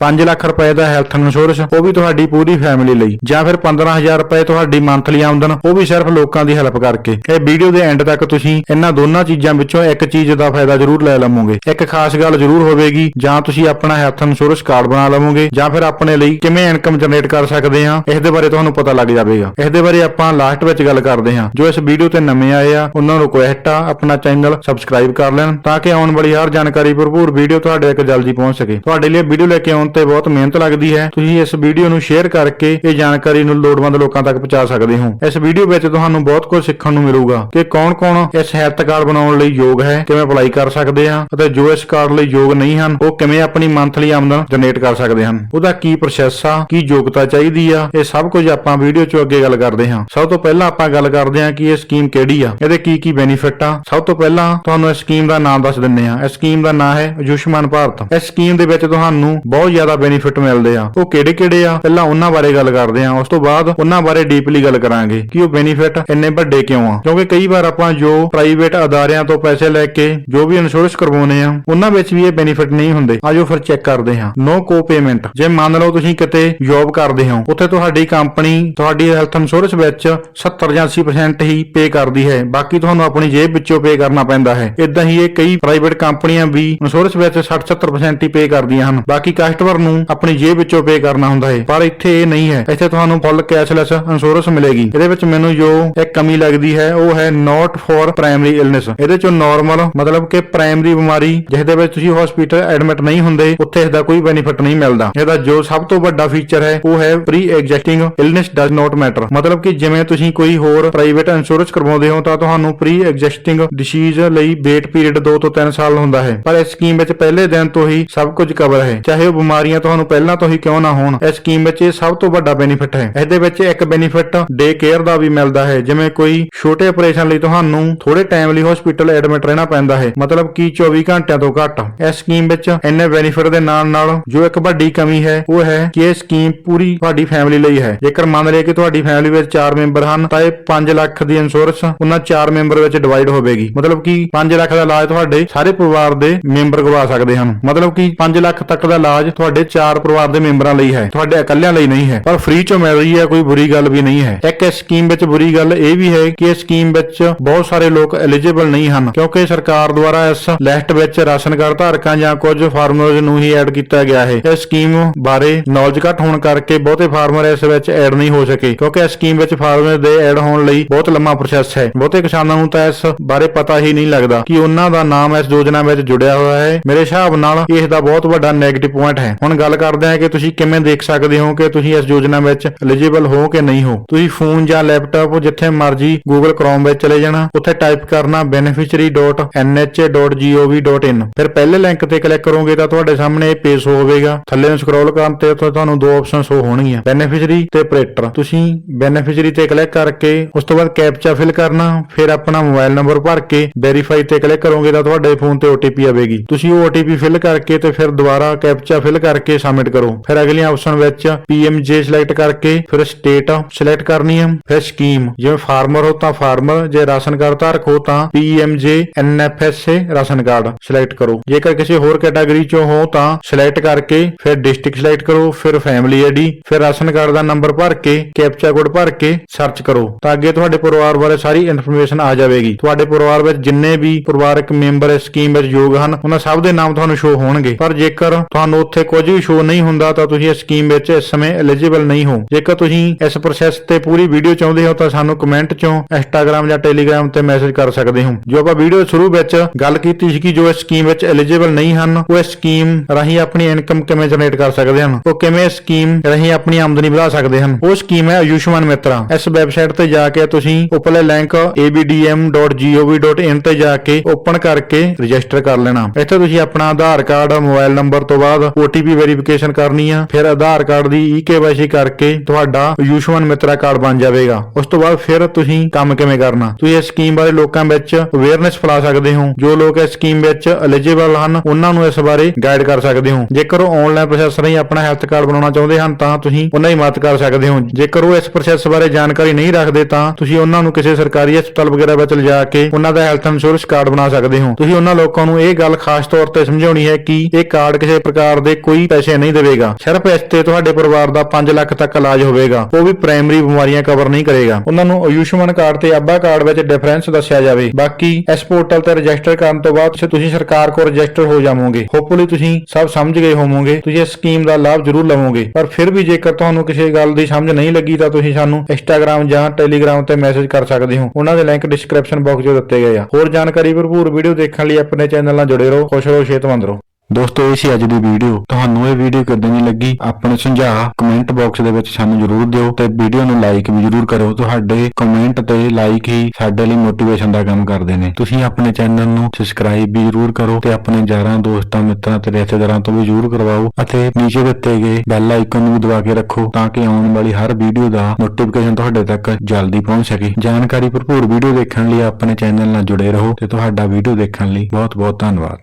5 ਲੱਖ ਰੁਪਏ ਦਾ health insurance ਉਹ ਵੀ ਤੁਹਾਡੀ ਪੂਰੀ ਫੈਮਿਲੀ ਲਈ। ਜਾਂ ਫਿਰ 15000 ਰੁਪਏ ਤੁਹਾਡੀ ਮੰਥਲੀ ਆਮਦਨ, ਉਹ ਵੀ ਸਿਰਫ ਲੋਕਾਂ ਦੀ ਹੈਲਪ ਕਰਕੇ। ਇਹ ਵੀਡੀਓ ਦੇ ਐਂਡ ਤੱਕ ਤੁਸੀਂ ਇਹਨਾਂ ਦੋਨਾਂ ਚੀਜ਼ਾਂ ਵਿੱਚੋਂ ਇੱਕ ਚੀਜ਼ ਦਾ ਫਾਇਦਾ ਜ਼ਰੂਰ ਲੈ ਲਵੋਗੇ। ਇੱਕ ਖਾਸ ਗੱਲ ਜ਼ਰੂਰ ਹੋਵੇਗੀ, ਜਾਂ ਤੁਸੀਂ ਆਪਣਾ ਹੈਲਥ ਇੰਸ਼ੋਰੈਂਸ ਕਾਰਡ ਬਣਾ ਲਵੋਗੇ, ਜਾਂ ਫਿਰ ਆਪਣੇ ਲਈ ਕਿਵੇਂ ਇਨਕਮ ਜਨਰੇਟ ਕਰ ਸਕਦੇ ਹਾਂ ਇਸ ਦੇ ਬਾਰੇ ਤੁਹਾਨੂੰ ਪਤਾ ਲੱਗ ਜਾਵੇਗਾ। ਇਸ ਦੇ ਬਾਰੇ ਆਪਾਂ ਲਾਸਟ ਵਿੱਚ ਗੱਲ ਕਰਦੇ ਹਾਂ। ਜੋ ਇਸ ਵੀਡੀਓ ਤੇ ਨਵੇਂ ਆਏ ਆ, ਉਹਨਾਂ ਨੂੰ ਰਿਕੁਐਸਟ ਆ, ਆਪਣਾ ਚੈਨਲ ਸਬਸਕ੍ਰਾਈਬ ਕਰ ਲੈਣ, ਤਾਂ ਕਿ ਆਉਣ ਵਾਲੀ ਹਰ ਜਾਣਕਾਰੀ ਭਰਪੂਰ ਵੀਡੀਓ ਤੁਹਾਡੇ ਤੱਕ ਜਲਦੀ ਪਹੁੰਚ ਸਕੇ। ਤੁਹਾਡੇ ਲਈ ਵੀਡੀਓ ਲੈ ਕੇ ਆਉਣ ਤੇ ਬਹੁਤ ਮਿਹਨਤ ਲੱਗਦੀ ਹੈ। ਤੁਸੀਂ ਇਸ ਵੀਡੀਓ ਨੂੰ ਸ਼ੇਅਰ ਕਰਕੇ ਇਹ ਜਾਣਕਾਰੀ ਨੂੰ ਲੋੜਵੰਦ ਲੋਕਾਂ ਤੱਕ ਪਹੁੰਚਾ ਸਕਦੇ ਹੋ। ਇਸ ਵੀਡੀਓ ਵਿੱਚ ਤੁਹਾਨੂੰ ਬਹੁਤ ਕੁਝ ਸਿੱਖਣ ਨੂੰ ਮਿਲੂਗਾ ਕਿ ਕੌਣ-ਕੌਣ ਇਸ ਹੈਲਥ ਕਾਰਡ ਬਣਾਉਣ ਲਈ ਯੋਗ ਹੈ, ਕਿਵੇਂ ਅਪਲਾਈ ਕਰ ਸਕਦੇ ਹਾਂ ਅਤੇ ਜੋ ਇਸ ਕਾਰਡ ਲਈ ਯੋਗ ਨਹੀਂ ਹਨ, ਉਹ ਕਿਵੇਂ ਆਪਣੀ ਮੰਥਲੀ ਆਮਦਨ ਜਨਰੇਟ ਕਰ ਸਕਦੇ ਹਨ। ਉਹਦਾ ਕੀ ਪ੍ਰੋਸੈਸ ਆ, ਕੀ ਯੋਗਤਾ ਚਾਹੀਦੀ ਆ, ਇਹ ਸਭ ਕੁਝ ਆਪਾਂ ਵੀਡੀਓ 'ਚ ਅੱਗੇ ਗੱਲ ਕਰਦੇ ਹਾਂ। ਸਭ ਤੋਂ ਪਹਿਲਾਂ ਆਪਾਂ ਗੱਲ ਕਰਦੇ ਹਾਂ ਕਿ ਇਹ ਸਕੀਮ ਕਿਹੜੀ ਆ, ਇਹਦੇ ਕੀ ਕੀ ਬੈਨੀਫਿਟ ਆ। ਸਭ ਤੋਂ ਪਹਿਲਾਂ ਤੁਹਾਨੂੰ ਇਸ ਸਕੀਮ ਦਾ ਨਾਮ ਦੱਸ ਦਿੰਨੇ ਆ ਇਸ ਸਕੀਮ ਦਾ ਨਾਮ ਹੈ ਆਯੁਸ਼ਮਾਨ ਭਾਰਤ। ਇਸ ਸਕੀਮ ਦੇ ਵਿੱਚ ਤੁਹਾਨੂੰ ਬਹੁਤ ਜ਼ਿਆਦਾ ਬੈਨੀਫਿਟ ਮਿਲਦੇ ਆ। ਉਹ ਕਿਹੜੇ ਕਿਹੜੇ ਆ? ਪਹਿਲਾਂ ਉਹਨਾਂ ਬਾਰੇ ਗੱਲ ਕਰਦੇ ਆ। ਉਸ ਤੋਂ ਬਾਅਦ ਉਹਨਾਂ ਬਾਰੇ ਡੀਪਲੀ ਗੱਲ ਕਰਾਂਗੇ ਕਿ ਉਹ ਬੈਨੀਫਿਟ ਇੰਨੇ ਵੱਡੇ ਕਿਉਂ ਆ। ਕਿਉਂਕਿ ਕਈ ਵਾਰ ਆਪਾਂ ਜੋ ਪ੍ਰਾਈਵੇਟ ਅਦਾਰਿਆਂ ਤੋਂ ਪੈਸੇ ਲੈ ਕੇ ਜੋ ਵੀ ਇੰਸ਼ੋਰੈਂਸ ਕਰਵਾਉਨੇ ਆ, ਉਹਨਾਂ ਵਿੱਚ ਵੀ ਇਹ ਬੈਨੀਫਿਟ ਨਹੀਂ ਹੁੰਦੇ। ਆਜੋ ਫਿਰ ਚੈੱਕ ਕਰਦੇ ਹਾਂ। ਨੋ ਕੋ ਪੇਮੈਂਟ ਜੇ ਮੰਨ ਲਓ ਤੁਸੀਂ ਕਿਤੇ ਜੌਬ ਕਰਦੇ ਹੋ, ਉੱਥੇ ਤੁਹਾਡੀ ਕੰਪਨੀ ਤੁਹਾਡੀ ਹੈਲਥ ਇੰਸ਼ੋਰੈਂਸ ਵਿੱਚ 70 ਜਾਂ 80% ਹੀ ਪੇ ਕਰਦੀ ਹੈ। ਬਾਕੀ ਤੁਹਾਨੂੰ ਆਪਣੀ ਜੇਬ ਵਿੱਚੋਂ ਪੇ ਕਰਨਾ ਪੈਂਦਾ ਹੈ। ਇਦਾਂ ਹੀ ਇਹ ਕਈ ਪ੍ਰਾਈਵੇਟ ਕੰਪਨੀਆਂ ਵੀ ਇੰਸ਼ੋਰੈਂਸ ਵਿੱਚ 60-70% ਹੀ ਪੇ ਕਰਦੀਆਂ ਹਨ। ਬਾਕੀ ਕਸਟਮਰ ਨੂੰ ਆਪਣੀ ਜੇਬ ਵਿੱਚੋਂ ਪੇ ਕਰਨਾ ਹੁੰਦਾ ਹੈ। ਪਰ ਇੱਥੇ ਇਹ ਨਹੀਂ ਹੈ। ਇੱਥੇ ਤੁਹਾਨੂੰ ਫੁੱਲ ਕੈਸ਼ਲੈਸ ਇੰਸ਼ੋਰੈਂਸ ਮਿਲੇਗੀ। ਇਹਦੇ ਵਿੱਚ ਮੈਨੂੰ ਜੋ ਇੱਕ ਕਮੀ ਲੱਗਦੀ ਹੈ, ਉਹ ਹੈ ਨਾਟ ਫॉर ਪ੍ਰਾਇਮਰੀ ਇਲਨੈਸ ਇਹਦੇ ਚੋਂ ਨਾਰਮਲ ਮਤਲਬ ਕਿ ਪ੍ਰਾਇਮਰੀ ਬਿਮਾਰੀ ਜਿਸ ਵਿੱਚ ਤੁਸੀਂ ਹਸਪੀਟਲ ਐਡਮਿਟ ਨਹੀਂ ਹੁੰਦੇ, ਉੱਥੇ ਇਸ ਦਾ ਕੋਈ ਬੈਨੀਫਿਟ ਨਹੀਂ ਮਿਲਦਾ। ਇਹਦਾ ਜੋ ਸਭ ਤੋਂ ਵੱਡਾ ਫੀਚਰ ਹੈ, ਉਹ ਹੈ pre existing illness does not matter ਮਤਲਬ ਕਿ ਜਿਵੇਂ ਤੁਸੀਂ ਕੋਈ ਹੋਰ ਪ੍ਰਾਈਵੇਟ ਇੰਸ਼ੋਰੈਂਸ ਕਰਵਾਉਂਦੇ ਹੋ, ਤਾਂ ਤੁਹਾਨੂੰ ਪ੍ਰੀ ਐਗਜ਼ਿਸਟਿੰਗ ਡਿਸੀਜ਼ ਲਈ ਵੇਟ ਪੀਰੀਅਡ 2 ਤੋਂ 3 ਸਾਲ ਹੁੰਦਾ ਹੈ। ਪਰ ਇਸ ਸਕੀਮ ਵਿੱਚ ਪਹਿਲੇ ਦਿਨ ਤੋਂ ਹੀ ਸਭ ਕੁਝ ਕਵਰ ਹੈ। ਚਾਹੇ ਉਹ ਬਿਮਾਰੀ ਬਿਮਾਰੀਆਂ ਤੁਹਾਨੂੰ ਪਹਿਲਾਂ ਤੋਂ ਹੀ ਕਿਉਂ ਨਾ ਹੋਣ, ਇਸ ਸਕੀਮ ਵਿੱਚ ਇਹ ਸਭ ਤੋਂ ਵੱਡਾ ਬੈਨੀਫਿਟ ਹੈ। ਇਹਦੇ ਵਿੱਚ ਇੱਕ ਬੈਨੀਫਿਟ ਡੇ ਕੇਅਰ ਦਾ ਵੀ ਮਿਲਦਾ ਹੈ, ਜਿਵੇਂ ਕੋਈ ਛੋਟੇ ਆਪਰੇਸ਼ਨ ਲਈ ਤੁਹਾਨੂੰ ਥੋੜੇ ਟਾਈਮ ਲਈ ਹਸਪੀਟਲ ਐਡਮਿਟ ਰਹਿਣਾ ਪੈਂਦਾ ਹੈ, ਮਤਲਬ ਕਿ 24 ਘੰਟਿਆਂ ਤੋਂ ਘੱਟ। ਇਸ ਸਕੀਮ ਵਿੱਚ ਇੰਨੇ ਬੈਨੀਫਿਟ ਦੇ ਨਾਲ ਨਾਲ ਜੋ ਇੱਕ ਵੱਡੀ ਕਮੀ ਹੈ, ਉਹ ਹੈ ਕਿ ਇਹ ਸਕੀਮ ਪੂਰੀ ਤੁਹਾਡੀ ਫੈਮਿਲੀ ਲਈ ਹੈ। ਜੇਕਰ ਮੰਨ ਲਈਏ ਕਿ ਤੁਹਾਡੀ ਫੈਮਿਲੀ ਵਿੱਚ 4 ਮੈਂਬਰ ਹਨ, ਤਾਂ ਇਹ 5 ਲੱਖ ਦੀ ਇੰਸ਼ੋਰੈਂਸ ਉਹਨਾਂ 4 ਮੈਂਬਰ ਵਿੱਚ ਡਿਵਾਈਡ ਹੋਵੇਗੀ। ਮਤਲਬ ਕਿ 5 ਲੱਖ ਦਾ ਇਲਾਜ ਤੁਹਾਡੇ ਸਾਰੇ ਪਰਿਵਾਰ ਦੇ ਮੈਂਬਰ ਕਰਵਾ ਸਕਦੇ ਹਨ। ਮਤਲਬ ਕਿ 5 ਲੱਖ ਤੱਕ ਦਾ ਇਲਾਜ ਤੁਹਾਡੇ ਚਾਰ ਪਰਿਵਾਰ ਦੇ ਮੈਂਬਰਾਂ ਲਈ ਹੈ, ਤੁਹਾਡੇ ਇਕੱਲਿਆਂ ਲਈ ਨਹੀਂ ਹੈ, ਪਰ ਫ੍ਰੀ ਚੋਂ ਮਿਲ ਰਹੀ ਹੈ, ਕੋਈ ਬੁਰੀ ਗੱਲ ਵੀ ਨਹੀਂ ਹੈ। ਇੱਕ ਇਸ ਸਕੀਮ ਵਿੱਚ ਬੁਰੀ ਗੱਲ ਇਹ ਵੀ ਹੈ ਕਿ ਇਸ ਸਕੀਮ ਵਿੱਚ ਬਹੁਤ ਸਾਰੇ ਲੋਕ ਐਲੀਜੀਬਲ ਨਹੀਂ ਹਨ, ਕਿਉਂਕਿ ਸਰਕਾਰ ਦੁਆਰਾ ਇਸ ਲਿਸਟ ਵਿੱਚ ਰਾਸ਼ਨ ਕਾਰਡ ਧਾਰਕਾਂ ਜਾਂ ਕੁਝ ਫਾਰਮਰਜ਼ ਨੂੰ ਹੀ ਐਡ ਕੀਤਾ ਗਿਆ ਹੈ। ਇਸ ਸਕੀਮ ਬਾਰੇ ਨੌਲੇਜ ਘੱਟ ਹੋਣ ਕਰਕੇ ਬਹੁਤੇ ਫਾਰਮਰ ਇਸ ਵਿੱਚ ਐਡ ਨਹੀਂ ਹੋ ਸਕੇ, ਕਿਉਂਕਿ ਇਸ ਸਕੀਮ ਵਿੱਚ ਫਾਰਮਰ ਦੇ ਐਡ ਹੋਣ ਲਈ ਬਹੁਤ ਲੰਮਾ ਪ੍ਰੋਸੈਸ ਹੈ। ਬਹੁਤੇ ਕਿਸਾਨਾਂ ਨੂੰ ਤਾਂ ਇਸ ਬਾਰੇ ਪਤਾ ਹੀ ਨਹੀਂ ਲੱਗਦਾ ਕਿ ਉਹਨਾਂ ਦਾ ਨਾਮ ਇਸ ਯੋਜਨਾ ਵਿੱਚ ਜੁੜਿਆ ਹੋਇਆ ਹੈ। ਮੇਰੇ ਹਿਸਾਬ ਨਾਲ ਇਸ ਦਾ ਬਹੁਤ ਵੱਡਾ ਨੈਗੇਟਿਵ ਪੁਆਇੰਟ ਹੈ। ਹੁਣ ਗੱਲ ਕਰਦੇ ਹਾਂ ਕਿ ਤੁਸੀਂ ਕਿਵੇਂ ਦੇਖ ਸਕਦੇ ਹੋ ਕਿ ਤੁਸੀਂ ਇਸ ਯੋਜਨਾ ਵਿੱਚ ਐਲੀਜੀਬਲ ਹੋ ਕਿ ਨਹੀਂ ਹੋ। ਤੁਸੀਂ ਫੋਨ ਜਾਂ ਲੈਪਟਾਪ ਜਿੱਥੇ ਮਰਜ਼ੀ Google Chrome ਵਿੱਚ ਚਲੇ ਜਾਣਾ, ਉੱਥੇ ਟਾਈਪ ਕਰਨਾ beneficiary.nhA.gov.in ਫਿਰ ਪਹਿਲੇ ਲਿੰਕ ਤੇ ਕਲਿੱਕ ਕਰੋਗੇ ਤਾਂ ਤੁਹਾਡੇ ਸਾਹਮਣੇ ਇਹ ਪੇਜ ਹੋਵੇਗਾ। ਥੱਲੇ ਨੂੰ ਸਕਰੋਲ ਕਰਨ ਤੇ ਉੱਥੇ ਤੁਹਾਨੂੰ ਦੋ ਆਪਸ਼ਨ ਸ਼ੋ ਹੋਣਗੀਆਂ ਬੈਨੀਫੀਸ਼ਰੀ ਤੇ ਆਪਰੇਟਰ ਤੁਸੀਂ ਬੈਨੀਫੀਸ਼ਰੀ ਤੇ ਕਲਿੱਕ ਕਰਕੇ ਉਸ ਤੋਂ ਬਾਅਦ ਕੈਪਚਾ ਫਿਲ ਕਰਨਾ, ਫਿਰ ਆਪਣਾ ਮੋਬਾਈਲ ਨੰਬਰ ਭਰ ਕੇ ਵੈਰੀਫਾਈ ਤੇ ਕਲਿੱਕ ਕਰੋਗੇ ਤਾਂ ਤੁਹਾਡੇ ਫੋਨ ਤੇ OTP ਆਵੇਗੀ। ਤੁਸੀਂ ਉਹ OTP ਫਿਲ ਕਰਕੇ ਤੇ ਫਿਰ ਦੁਬਾਰਾ ਕੈਪਚਾ ਫਿਲ ਕਰਕੇ ਸਬਮਿਟ ਕਰੋ। ਫਿਰ ਅਗਲੀਆਂ ਆਪਸ਼ਨ ਵਿੱਚ PMJ ਸਿਲੈਕਟ ਕਰਕੇ ਫਿਰ ਸਟੇਟ ਸਿਲੈਕਟ ਕਰਨੀ ਹੈ। ਫਿਰ ਸਕੀਮ ਜਿਵੇਂ ਫਾਰਮਰ ਹੋ ਤਾਂ ਫਾਰਮਰ ਜੇ ਰਾਸ਼ਨ ਕਾਰਡ ਧਾਰਕ ਹੋ ਤਾਂ PMJ NFSA ration card select ਕਰੋ। ਜੇਕਰ ਕਿਸੇ ਹੋਰ ਕੈਟਾਗਰੀ ਚੋਂ ਹੋ ਤਾਂ ਸਿਲੈਕਟ ਕਰਕੇ ਫਿਰ ਡਿਸਟ੍ਰਿਕਟ ਸਿਲੈਕਟ ਕਰੋ, ਫਿਰ ਫੈਮਿਲੀ ਆਈਡੀ ਫਿਰ ਰਾਸ਼ਨ ਕਾਰਡ ਦਾ ਨੰਬਰ ਭਰ ਕੇ ਕੈਪਚਾ ਕੋਡ ਭਰ ਕੇ ਸਰਚ ਕਰੋ। ਤਾਂ ਅੱਗੇ ਤੁਹਾਡੇ ਪਰਿਵਾਰ ਬਾਰੇ ਸਾਰੀ ਇਨਫੋਰਮੇਸ਼ਨ ਆ ਜਾਵੇਗੀ। ਤੁਹਾਡੇ ਪਰਿਵਾਰ ਵਿੱਚ ਜਿੰਨੇ ਵੀ ਪਰਿਵਾਰਕ ਮੈਂਬਰ ਇਸ ਸਕੀਮ ਵਿੱਚ ਯੋਗ ਹਨ, ਉਹਨਾਂ ਸਭ ਦੇ ਨਾਮ ਤੁਹਾਨੂੰ ਸ਼ੋ ਹੋਣਗੇ। ਪਰ ਜੇਕਰ ਤੁਹਾਨੂੰ ਉੱਥੇ ਕੁਝ ਵੀ ਸ਼ੋ ਨਹੀਂ ਹੁੰਦਾ ਤਾਂ ਤੁਸੀਂ ਇਸ ਸਕੀਮ ਵਿੱਚ ਇਸ ਸਮੇਂ ਐਲੀਜੀਬਲ ਨਹੀਂ ਹੋ। ਜੇਕਰ ਤੁਸੀਂ ਇਸ ਪ੍ਰੋਸੈਸ ਤੇ ਪੂਰੀ ਵੀਡੀਓ ਚਾਹੁੰਦੇ ਹੋ ਤਾਂ ਸਾਨੂੰ ਕਮੈਂਟ ਚੋਂ ਇੰਸਟਾਗ੍ਰam ਜਾਂ ਟੈਲੀਗ੍ਰam ਤੇ ਮੈਸੇਜ ਕਰ ਸਕਦੇ ਹੋ। ਜੋ ਆਪਾਂ ਵੀਡੀਓ ਸ਼ੁਰੂ ਵਿੱਚ ਗੱਲ ਕੀਤੀ ਸੀ ਕਿ ਜੋ ਇਸ ਸਕੀਮ ਵਿੱਚ ਐਲੀਜੀਬਲ ਨਹੀਂ ਹਨ, ਉਹ ਇਸ ਸਕੀਮ ਰਾਹੀਂ ਆਪਣੀ ਇਨਕਮ ਕਿਵੇਂ ਜਨਰੇਟ ਕਰ ਸਕਦੇ ਹਨ? ਉਹ ਕਿਵੇਂ ਇਸ ਸਕੀਮ ਰਾਹੀਂ ਆਪਣੀ ਆਮਦਨੀ ਵਧਾ ਸਕਦੇ ਹਨ? ਉਹ ਸਕੀਮ ਹੈ ਆਯੁਸ਼ਮਾਨ ਮਿੱਤਰਾ ਇਸ ਵੈਬਸਾਈਟ ਤੇ ਜਾ ਕੇ ਤੁਸੀਂ ਉੱਪਰਲੇ ਲਿੰਕ abdm.gov.in ਤੇ ਜਾ ਕੇ ਓਪਨ ਕਰਕੇ ਰਜਿਸਟਰ ਕਰ ਲੈਣਾ। ਇੱਥੇ ਤੁਸੀਂ ਆਪਣਾ ਆਧਾਰ ਕਾਰਡ ਮੋਬਾਈਲ ਨੰਬਰ ਤੋਂ ਬਾਅਦ OTP ਵੈਰੀਫਿਕੇਸ਼ਨ ਕਰਨੀ ਆ। ਫਿਰ ਆਧਾਰ ਕਾਰਡ ਦੀ eKYC ਕਰਕੇ ਤੁਹਾਡਾ ਆਯੁਸ਼ਮਾਨ ਮਿੱਤਰਾ ਕਾਰਡ ਬਣ ਜਾਵੇਗਾ। ਉਸ ਤੋਂ ਬਾਅਦ ਫਿਰ ਤੁਸੀਂ ਕੰਮ ਕਿਵੇਂ ਕਰਨਾ? ਤੁਸੀਂ ਇਸ ਸਕੀਮ ਬਾਰੇ ਲੋਕਾਂ ਵਿੱਚ ਅਵੇਅਰਨੈਸ ਫੈਲਾ ਸਕਦੇ ਹੋ। ਜੋ ਲੋਕ ਇਸ ਸਕੀਮ ਵਿੱਚ ਐਲੀਜੀਬਲ ਹਨ, ਉਹਨਾਂ ਨੂੰ ਇਸ ਬਾਰੇ ਗਾਈਡ ਕਰ ਸਕਦੇ ਹੋ। ਜੇਕਰ ਉਹ ਆਨਲਾਈਨ ਪ੍ਰੋਸੈਸ ਰਾਹੀਂ ਆਪਣਾ ਹੈਲਥ ਕਾਰਡ ਬਣਾਉਣਾ ਚਾਹੁੰਦੇ ਹਨ, ਤਾਂ ਤੁਸੀਂ ਉਹਨਾਂ ਦੀ ਮਦਦ ਕਰ ਸਕਦੇ ਹੋ। ਜੇਕਰ ਉਹ ਇਸ ਪ੍ਰੋਸੈਸ ਬਾਰੇ ਜਾਣਕਾਰੀ ਨਹੀਂ ਰੱਖਦੇ, ਤਾਂ ਤੁਸੀਂ ਉਹਨਾਂ ਨੂੰ ਕਿਸੇ ਸਰਕਾਰੀ ਹਸਪਤਾਲ ਵਗੈਰਾ ਵਿੱਚ ਲਿਜਾ ਕੇ ਉਹਨਾਂ ਦਾ ਹੈਲਥ ਇੰਸ਼ੋਰੈਂਸ ਕਾਰਡ ਬਣਾ ਸਕਦੇ ਹੋ। ਤੁਸੀਂ ਉਹਨਾਂ ਲੋਕਾਂ ਨੂੰ ਇਹ ਗੱਲ ਖਾਸ ਤੌਰ ਤੇ ਸਮਝਾਉਣੀ ਹੈ ਕਿ ਇਹ ਕਾਰਡ ਕਿਸੇ ਪ੍ਰਕਾਰ ਦੇ ਕੋਈ ਪੈਸੇ ਨਹੀਂ ਦੇਵੇਗਾ। ਸਿਰਫ ਇਸ ਤੇ ਤੁਹਾਡੇ ਪਰਿਵਾਰ ਦਾ 5 ਲੱਖ ਤੱਕ ਇਲਾਜ ਹੋਵੇਗਾ। ਉਹ ਵੀ ਪ੍ਰਾਇਮਰੀ ਬਿਮਾਰੀਆਂ ਕਵਰ ਨਹੀਂ ਕਰੇਗਾ। ਉਹਨਾਂ ਨੂੰ ਆਯੁਸ਼ਮਾਨ ਕਾਰਡ ਤੇ ਆਬਾ ਕਾਰਡ ਵਿੱਚ ਡਿਫਰੈਂਸ ਦੱਸਿਆ ਜਾਵੇ। ਬਾਕੀ ਇਸ ਪੋਰਟਲ ਤੇ ਰਜਿਸਟਰ ਕਰਨ ਤੋਂ ਬਾਅਦ ਤੁਸੀਂ ਸਰਕਾਰ ਕੋਲ ਰਜਿਸਟਰ ਹੋ ਜਾਵੋਗੇ। ਹੋਪਫੁਲੀ ਤੁਸੀਂ ਸਭ ਸਮਝ ਗਏ ਹੋਵੋਗੇ। ਤੁਸੀਂ ਇਸ ਸਕੀਮ ਦਾ ਲਾਭ ਜ਼ਰੂਰ ਲਵੋਗੇ। ਪਰ ਫਿਰ ਵੀ ਜੇਕਰ ਤੁਹਾਨੂੰ ਕਿਸੇ ਗੱਲ ਦੀ ਸਮਝ ਨਹੀਂ ਲੱਗੀ ਤਾਂ ਤੁਸੀਂ ਸਾਨੂੰ ਇੰਸਟਾਗ੍ਰam ਜਾਂ ਟੈਲੀਗ੍ਰam ਤੇ ਮੈਸੇਜ ਕਰ ਸਕਦੇ ਹੋ। ਉਹਨਾਂ ਦੇ ਲਿੰਕ ਡਿਸਕ੍ਰਿਪਸ਼ਨ ਬਾਕਸ 'ਚ ਦਿੱਤੇ ਗਏ ਆ। ਹੋਰ ਜਾਣਕਾਰੀ ਭਰਪੂਰ ਵੀਡੀਓ ਦੇਖਣ ਲਈ ਆਪਣੇ ਚੈਨਲ ਨਾਲ ਜੁੜੇ ਰਹੋ। ਖੁਸ਼ ਰਹੋ, ਸਿਹਤਮੰਦ ਰਹੋ। ਦੋਸਤੋ, ਇਹ ਸੀ ਅੱਜ ਦੀ ਵੀਡੀਓ। ਤੁਹਾਨੂੰ ਇਹ ਵੀਡੀਓ ਕਿੱਦਾਂ ਦੀ ਲੱਗੀ? ਆਪਣੇ ਸੁਝਾਅ ਕਮੈਂਟ ਬਾਕਸ ਦੇ ਵਿੱਚ ਸਾਨੂੰ ਜ਼ਰੂਰ ਦਿਓ ਤੇ ਵੀਡੀਓ ਨੂੰ ਲਾਈਕ ਵੀ ਜ਼ਰੂਰ ਕਰਿਓ। ਤੁਹਾਡੇ ਕਮੈਂਟ ਤੇ ਲਾਈਕ ਹੀ ਸਾਡੇ ਲਈ ਮੋਟੀਵੇਸ਼ਨ ਦਾ ਕੰਮ ਕਰਦੇ ਨੇ। ਤੁਸੀਂ ਆਪਣੇ ਚੈਨਲ ਨੂੰ ਸਬਸਕ੍ਰਾਈਬ ਵੀ ਜ਼ਰੂਰ ਕਰੋ ਤੇ ਆਪਣੇ ਯਾਰਾਂ, ਦੋਸਤਾਂ, ਮਿੱਤਰਾਂ ਤੇ ਰਿਸ਼ਤੇਦਾਰਾਂ ਤੋਂ ਵੀ ਜ਼ਰੂਰ ਕਰਵਾਓ ਅਤੇ ਨੀਚੇ ਦਿੱਤੇ ਗਏ ਬੈਲ ਆਈਕਨ ਨੂੰ ਵੀ ਦਬਾ ਕੇ ਰੱਖੋ ਤਾਂ ਕਿ ਆਉਣ ਵਾਲੀ ਹਰ ਵੀਡੀਓ ਦਾ ਨੋਟੀਫਿਕੇਸ਼ਨ ਤੁਹਾਡੇ ਤੱਕ ਜਲਦੀ ਪਹੁੰਚ ਸਕੇ। ਜਾਣਕਾਰੀ ਭਰਪੂਰ ਵੀਡੀਓ ਦੇਖਣ ਲਈ ਆਪਣੇ ਚੈਨਲ ਨਾਲ ਜੁੜੇ ਰਹੋ ਤੇ ਤੁਹਾਡਾ ਵੀਡੀਓ ਦੇਖਣ ਲਈ ਬਹੁਤ ਬਹੁਤ ਧੰਨਵਾਦ।